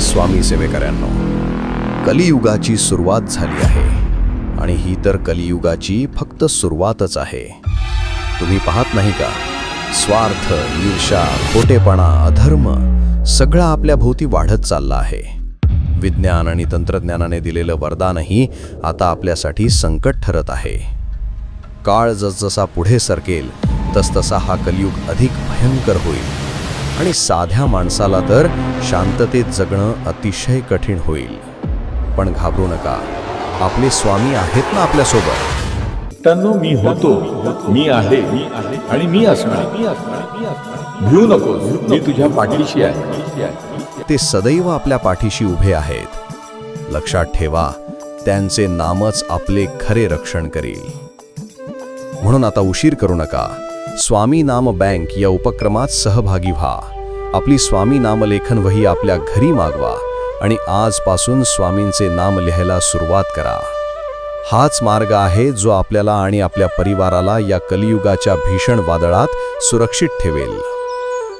स्वामी सेवेकऱ्यांनो कलियुगाची सुरुवात झाली आहे. आणि ही तर कलियुगाची फक्त सुरुवातच आहे. तुम्ही पाहत नाही का? स्वार्थ ईर्षा खोटेपणा अधर्म सगळा आपल्या भोवती वाढत चालला आहे. विज्ञान आणि तंत्रज्ञानाने दिलेलं वरदानही आता आपल्यासाठी संकट ठरत आहे. काळ जसजसा पुढे सरकेल तसतसा हा कलियुग अधिक भयंकर होईल. आणि साध्या माणसाला तर शांततेत जगणं अतिशय कठीण होईल. पण घाबरू नका. आपले स्वामी आहेत ना आपल्यासोबत? मित्रांनो मी होतो. मी आहे. आणि मी असणार. भिऊ नकोस. मी तुझ्या पाठीशी आहे. ते सदैव आपल्या पाठीशी उभे आहेत. लक्षात ठेवा त्यांचे नामच आपले खरे रक्षण करील. म्हणून आता उशीर करू नका. स्वामी नाम बँक या उपक्रमात सहभागी व्हा. आपली स्वामी नामलेखन वही आपल्या घरी मागवा आणि आजपासून स्वामींचे नाम लिहायला सुरुवात करा. हाच मार्ग आहे जो आपल्याला आणि आपल्या परिवाराला या कलियुगाच्या भीषण वादळात सुरक्षित ठेवेल.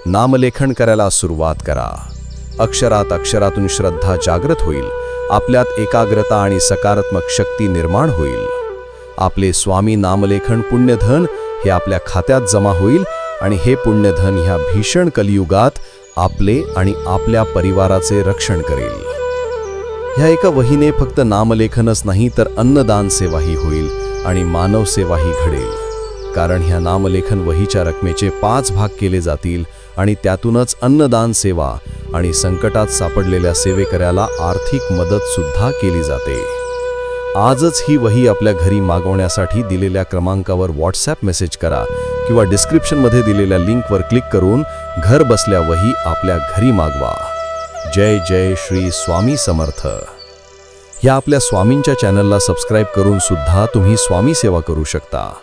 नामलेखन करायला सुरुवात करा. अक्षरात अक्षरातून श्रद्धा जागृत होईल. आपल्यात एकाग्रता आणि सकारात्मक शक्ती निर्माण होईल. आपले स्वामी नामलेखन पुण्यधन हे आपल्या खात्यात जमा होईल आणि हे पुण्यधन ह्या भीषण कलियुगात आपले आणि आपल्या परिवाराचे रक्षण करेल. ह्या एका वहीने फक्त नामलेखनच नाही तर अन्नदान सेवाही होईल आणि मानव सेवाही घडेल. कारण ह्या नामलेखन वहीच्या रकमेचे पाच भाग केले जातील आणि त्यातूनच अन्नदान सेवा आणि संकटात सापडलेल्या सेवेकऱ्याला आर्थिक मदत सुद्धा केली जाते. आजच ही वही आपल्या घरी मागवण्यासाठी दिलेल्या क्रमांकावर व्हॉट्सॲप मेसेज करा किंवा डिस्क्रिप्शनमध्ये दिलेल्या लिंकवर क्लिक करून घर बसल्या वही आपल्या घरी मागवा. जय जय श्री स्वामी समर्थ. या आपल्या स्वामींच्या चॅनलला सबस्क्राईब करून सुद्धा तुम्ही स्वामी सेवा करू शकता.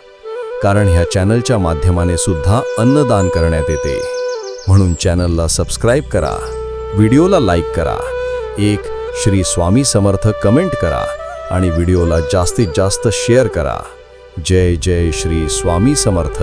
कारण ह्या चॅनलच्या माध्यमाने सुद्धा अन्नदान करण्यात येते. म्हणून चॅनलला सबस्क्राईब करा. व्हिडिओला लाईक करा. एक श्री स्वामी समर्थ कमेंट करा. आणि व्हिडिओला जास्तीत जास्त शेअर करा. जय जय श्री स्वामी समर्थ.